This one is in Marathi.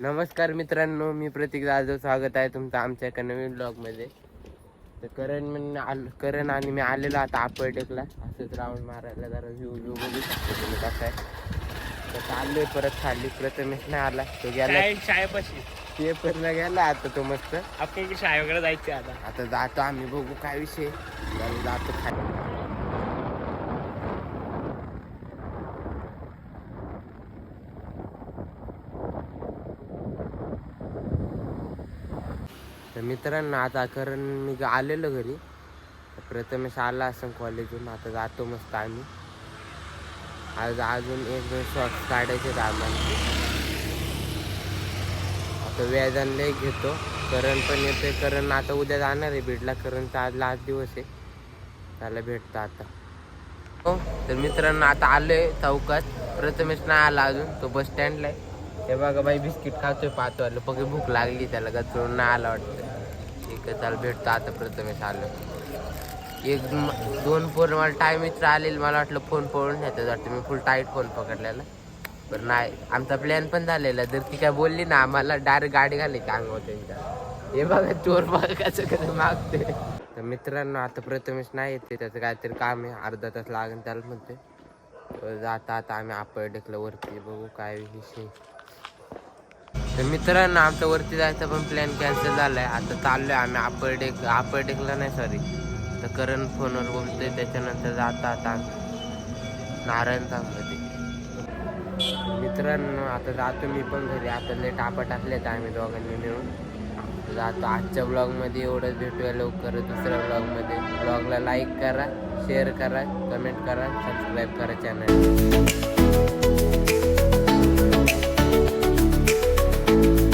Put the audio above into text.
नमस्कार मित्रांनो मी प्रतीक जाधव. स्वागत आहे तुमचं आमच्या एका नवीन ब्लॉगमध्ये तर करण मी आल करण आणि मी आलेलो आता आपर्टेकला असंच राऊंड मारायला जरा व्ह्यू व्ह्यू बघू शकतो तुम्ही कसं आहे. तर चाललोय परत खाली. प्रथमेश नाही आला. तो गेला. शाळे शाळेपाशी. पेपरला गेला आता तो मस्त. आपण की शाळे वगैरे जायचे आता. आता जातो आम्ही. बघू काय विषय. जातो खाली. तर मित्रांनो आता करण मी आलेलो घरी. प्रथमेश आला असं कॉलेजून आता जातो मस्त आम्ही. आज अजून एक दोन शॉर्ट्स काढायचे आम्हाला. आता व्याजान लय घेतो. करण पण येते करण आता उद्या जाणार आहे बीडला करणचा आज लास्ट दिवस आहे. त्याला भेटतो आता. हो तर मित्रांनो आता आलोय चौकात. प्रथमेश नाही आला अजून. तो बस स्टँडला आहे. हे बघा बाई बिस्किट खातोय पाहतो आलं पक्की भूक लागली त्याला. गचून नाही आला वाटतं. ठीक आहे भेटतो आता प्रथमेश आलं. एक दोन फोन मला टायमिंग इथं आलेलं मला वाटलं फोन पळून घ्यायचं वाटतं मी फुल टाईट फोन पकडलेला. पण नाही आमचा प्लॅन पण झालेला जर ती काय बोलली ना आम्हाला डायरेक्ट गाडी घालायची अंगावर त्यांच्या हे बघा चोर बघा कसं कसं मागते तर मित्रांनो आता प्रथमेश नाही येते त्याचं काहीतरी काम आहे अर्धा तास लागेल त्याला म्हणते आता जाता आता आम्ही आपण ढकलं वरती बघू काय विषय. तर मित्रांनो आमच्या वरती जायचा पण प्लॅन कॅन्सल झालाय. आता चाललोय आम्ही. अपर डेक अपर डेकला नाही सॉरी तर करण फोनवर बोलतोय त्याच्यानंतर जाता आता नारायण नारायणधाममध्ये मित्रांनो आता जातो मी पण घरी. आता लय टापा टाकलेत आम्ही दोघांनी मिळून. जातो आजच्या ब्लॉगमध्ये एवढंच भेटूया लवकर दुसऱ्या ब्लॉगमध्ये ब्लॉगला लाईक करा शेअर करा कमेंट करा सबस्क्राईब करा चॅनल